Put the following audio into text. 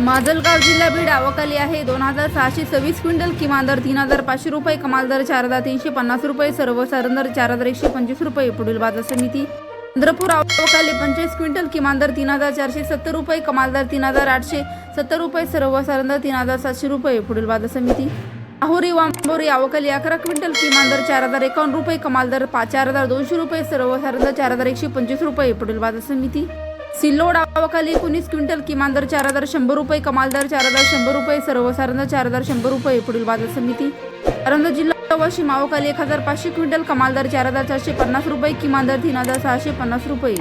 माजलगाव जिल्हा बीड आवकाली आहे. दोन हजार सहाशे सव्वीस क्विंटल किमान दर तीन हजार पाचशे रुपये कमाल दर चार हजार तीनशे पन्नास रुपये सर्वसाधारण दर चार हजार एकशे पंचवीस रुपये. पुढील बाजार समिती चंद्रपूर आवकाली पंचवीस क्विंटल किमान दर तीन हजार चारशे सत्तर रुपये कमाल दर तीन हजार आठशे सत्तर रुपये सर्वसाधारण दर तीन हजार सातशे रुपये. पुढील बाजार समिती आहोरी वांबोरी आवकाली अकरा क्विंटल किमान दर चार हजार एकावन्न रुपये कमाल दर पाच चार हजार दोनशे रुपये सर्वसाधारण दर चार हजार एकशे पंचवीस रुपये. पुढील बाजार समिती सिल्लोड आवाखाली एकोणीस क्विंटल किमान दर चार हजार शंभर रुपये कमाल दर चार हजार शंभर रुपये सर्वसाधारण चार हजार शंभर रुपये पुढील बाजार समिती. अरंद जिल्हा वाशिम आवाखाली एक हजार पाचशे क्विंटल कमाल दर चार हजार चारशे पन्नास रुपये किमान दर तीन हजार सहाशे पन्नास रुपये.